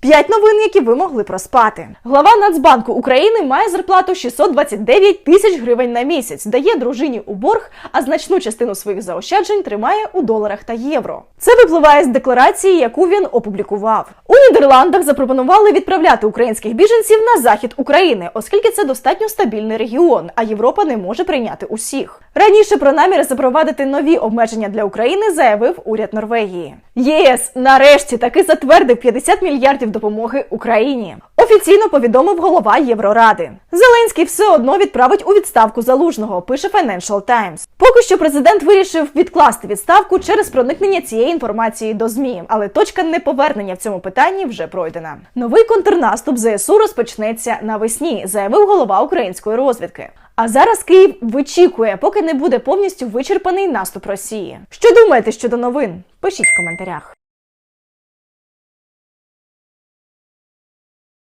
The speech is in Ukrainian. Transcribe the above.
П'ять новин, які ви могли проспати. Глава Нацбанку України має зарплату 629 тисяч гривень на місяць, дає дружині у борг, а значну частину своїх заощаджень тримає у доларах та євро. Це випливає з декларації, яку він опублікував. У Нідерландах запропонували відправляти українських біженців на захід України, оскільки це достатньо стабільний регіон, а Європа не може прийняти усіх. Раніше про наміри запровадити нові обмеження для України заявив уряд Норвегії. ЄС нарешті таки затвердив 50 мільярдів допомоги Україні. Офіційно повідомив голова Євроради. Зеленський все одно відправить у відставку залужного. Пише Financial Times. Поки що президент вирішив відкласти відставку через проникнення цієї інформації до змі, але точка неповернення в цьому питанні вже пройдена. Новий контрнаступ ЗСУ розпочнеться навесні, заявив голова української розвідки. А зараз Київ вичікує, поки не буде повністю вичерпаний наступ Росії. Що думаєте щодо новин? Пишіть в коментарях.